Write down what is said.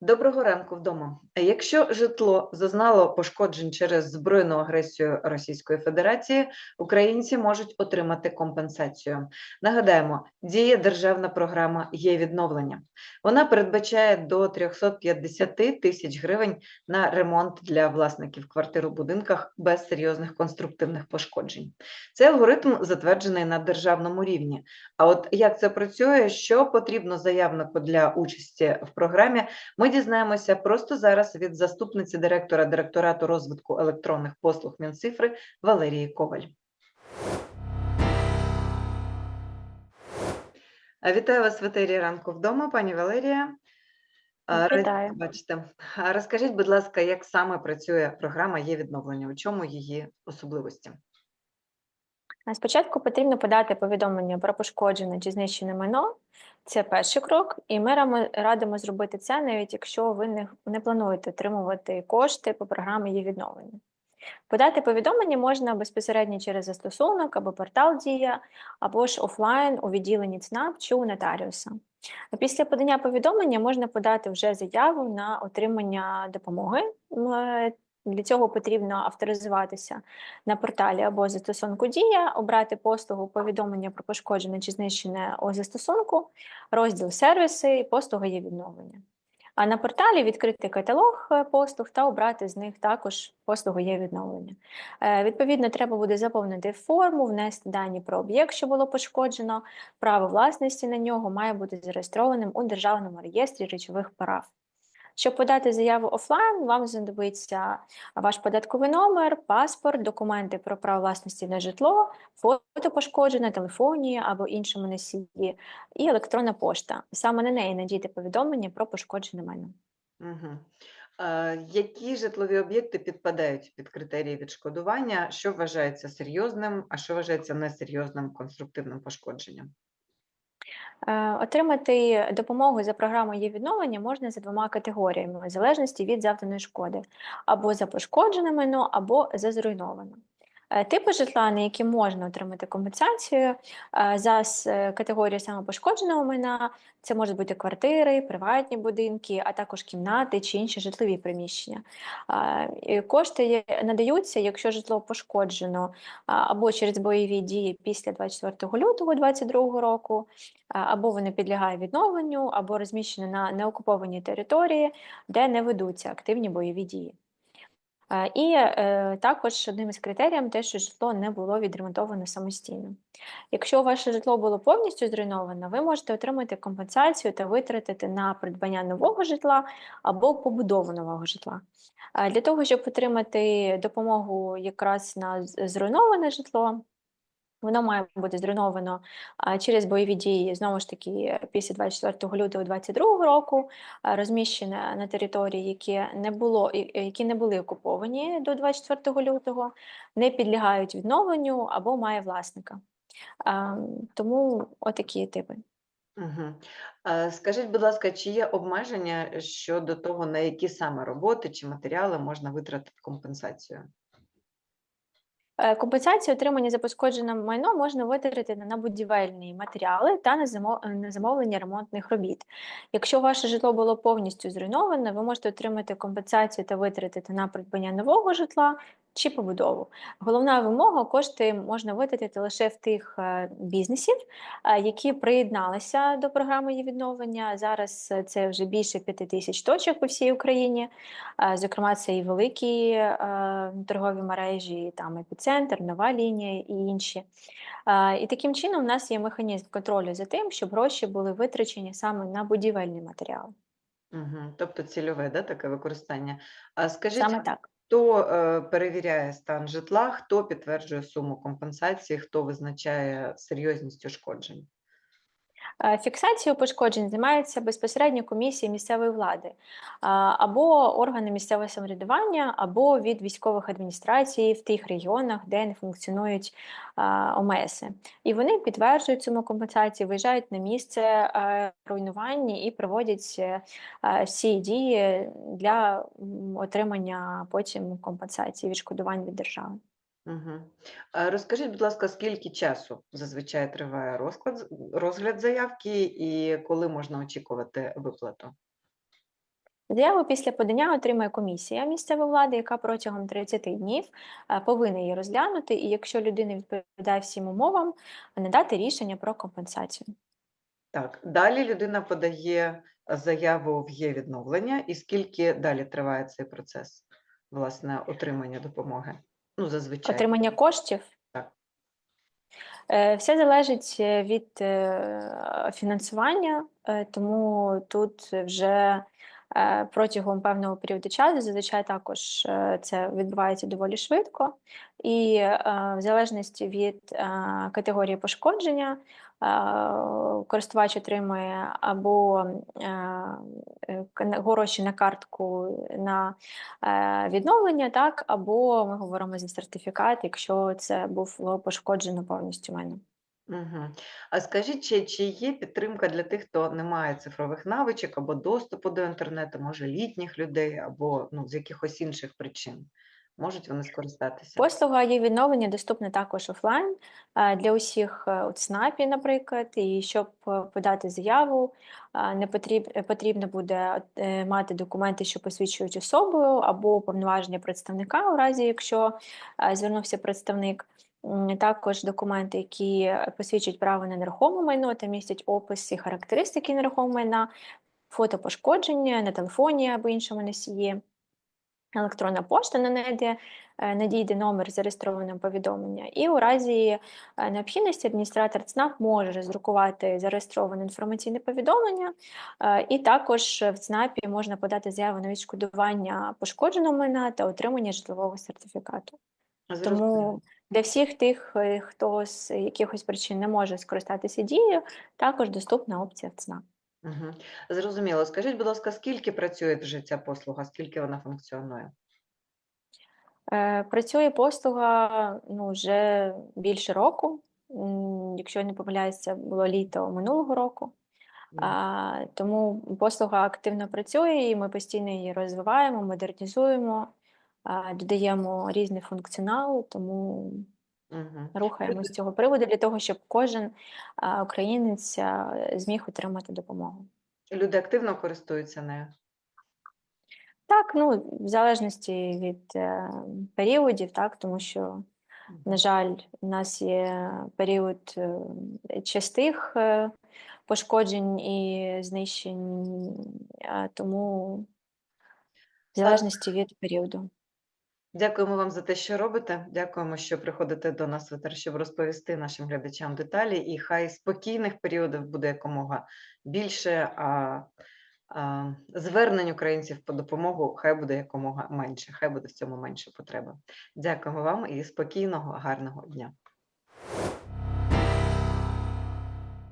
Доброго ранку вдома. Якщо житло зазнало пошкоджень через збройну агресію Російської Федерації, українці можуть отримати компенсацію. Нагадаємо, діє державна програма є відновлення. Вона передбачає до 350 тисяч гривень на ремонт для власників квартир у будинках без серйозних конструктивних пошкоджень. Цей алгоритм затверджений на державному рівні. А от як це працює, що потрібно заявнику для участі в програмі? Ми дізнаємося просто зараз від заступниці директора директорату розвитку електронних послуг Мінцифри Валерії Коваль. Вітаю вас в етері ранку вдома, пані Валерія. Раді. Бачите, розкажіть, будь ласка, як саме працює програма є відновлення? У чому її особливості? Спочатку потрібно подати повідомлення про пошкоджене чи знищене майно. Це перший крок, і ми радимо зробити це, навіть якщо ви не, не плануєте отримувати кошти по програмі її відновлення. Подати повідомлення можна безпосередньо через застосунок або портал Дія, або ж офлайн у відділенні ЦНАП чи у нотаріуса. Після подання повідомлення можна подати вже заяву на отримання допомоги. Для цього потрібно авторизуватися на порталі або застосунку Дія, обрати послугу повідомлення про пошкоджене чи знищене у застосунку, розділ сервіси і послуга є відновлення. А на порталі відкрити каталог е, послуг та обрати з них також послугу є відновлення. Е, Відповідно, треба буде заповнити форму, внести дані про об'єкт, що було пошкоджено, право власності на нього має бути зареєстрованим у Державному реєстрі речових прав. Щоб подати заяву офлайн, вам знадобиться ваш податковий номер, паспорт, документи про право власності на житло, фото пошкоджене, телефонії або іншому носії, і електронна пошта. Саме на неї надійте повідомлення про пошкоджене майно. Угу. Які житлові об'єкти підпадають під критерії відшкодування? Що вважається серйозним, а що вважається несерйозним конструктивним пошкодженням? Е, Отримати допомогу за програмою відновлення можна за двома категоріями, в залежності від завданої шкоди, або за пошкоджене майно, або за зруйноване. Е, Типи житла, на які можна отримати компенсацію е, за е, категорією саме пошкодженого майна, це можуть бути квартири, приватні будинки, а також кімнати чи інші житлові приміщення. Кошти надаються, якщо житло пошкоджено або через бойові дії після 24 лютого 2022 року, або вони підлягають відновленню, або розміщені на неокупованій території, де не ведуться активні бойові дії. І е, також одним із критеріїв те, що житло не було відремонтоване самостійно. Якщо ваше житло було повністю зруйноване, ви можете отримати компенсацію та витратити на придбання нового житла або побудову нового житла. Для того, щоб отримати допомогу якраз на зруйноване житло, Воно має бути зруйновано через бойові дії, знову ж таки, після 24 лютого 2022 року, розміщене на території, які не було, які не були окуповані до 24 лютого, не підлягають відновленню або має власника. Тому отакі типи. Угу. Скажіть, будь ласка, чи є обмеження щодо того, на які саме роботи чи матеріали можна витратити компенсацію? Е, Компенсацію отримані за пошкоджене майно можна витратити на будівельні матеріали та е, на замовлення ремонтних робіт. Якщо ваше житло було повністю зруйноване, ви можете отримати компенсацію та витратити на придбання нового житла чи побудову. Головна вимога кошти можна витратити лише в тих е, бізнесів, е, які приєдналися до програми її відновлення. Зараз це вже більше п'яти тисяч точок по всій Україні. Е, Зокрема, це і великі торгові мережі, там епіцентр, нова лінія і інші. І таким чином, у нас є механізм контролю за тим, щоб гроші були витрачені саме на будівельні матеріали. Угу. Тобто цільове, да, таке використання. А скажіть, Саме так. Хто е, перевіряє стан житла, хто підтверджує суму компенсації, хто визначає серйозність ушкоджень? Е, Фіксацією пошкоджень займаються безпосередньо комісії місцевої влади або органи місцевого самоврядування, або від військових адміністрацій в тих регіонах, де не функціонують а, ОМС. І вони підтверджують суму компенсації, виїжджають на місце е, руйнування і проводять е, е, всі дії для отримання потім компенсації відшкодувань від держави. Угу. Розкажіть, будь ласка, скільки часу зазвичай триває розклад, розгляд заявки і коли можна очікувати виплату? Заяву після подання отримає комісія місцевої влади, яка протягом 30 днів е, повинна її розглянути, і якщо людина відповідає всім умовам, надати рішення про компенсацію. Так, далі людина подає заяву в є відновлення, і скільки далі триває цей процес, власне, отримання допомоги? Ну, зазвичай. Отримання коштів. Так. Е, Все залежить е, від е, фінансування, тому тут вже протягом певного періоду часу зазвичай також е, це відбувається доволі швидко, і е, в залежності від е, категорії пошкодження е, користувач отримує або е, е, гроші на картку на е, відновлення, так, або ми говоримо за сертифікат, якщо це було пошкоджено повністю майно. Угу. А скажіть, чи, чи є підтримка для тих, хто не має цифрових навичок або доступу до інтернету, може літніх людей, або ну, з якихось інших причин? Можуть вони скористатися? Послуга є відновлення доступна також офлайн е, для усіх е, у ЦНАПі, наприклад, і щоб е, подати заяву, е, не потріб, е, потрібно буде е, мати документи, що посвідчують особу, або повноваження представника, у разі якщо е, звернувся представник. Також документи, які посвідчують право на нерухоме майно та містять опис і характеристики нерухомого майна, фото пошкодження на телефоні або іншому носії. Електронна пошта на неї е, надійде номер зареєстрованого повідомлення, і у разі е, необхідності адміністратор ЦНАП може роздрукувати зареєстроване інформаційне повідомлення, е, і також в ЦНАПі можна подати заяву на відшкодування пошкодженого майна та отримання житлового сертифікату. Тому для всіх тих, е, хто з якихось причин не може скористатися дією, також доступна опція в ЦНАП. Угу. Зрозуміло. Скажіть, будь ласка, скільки працює вже ця послуга, скільки вона функціонує? Е, Працює послуга ну, вже більше року. Якщо я не помиляюся, було літо минулого року. А, тому послуга активно працює, і ми постійно її розвиваємо, модернізуємо, додаємо різний функціонал, тому Мгм. рухаємося з цього приводу для того, щоб кожен українець зміг отримати допомогу. Люди активно користуються нею. Так, ну, в залежності від е, періодів, так, тому що На жаль, у нас є період е, частих е, пошкоджень і знищень, е, тому в залежності від періоду. Дякуємо вам за те, що робите. Дякуємо, що приходите до нас в етер, щоб розповісти нашим глядачам деталі. І хай спокійних періодів буде якомога більше, а, звернень українців по допомогу хай буде якомога менше, хай буде в цьому менше потреби. Дякуємо вам і спокійного, гарного дня.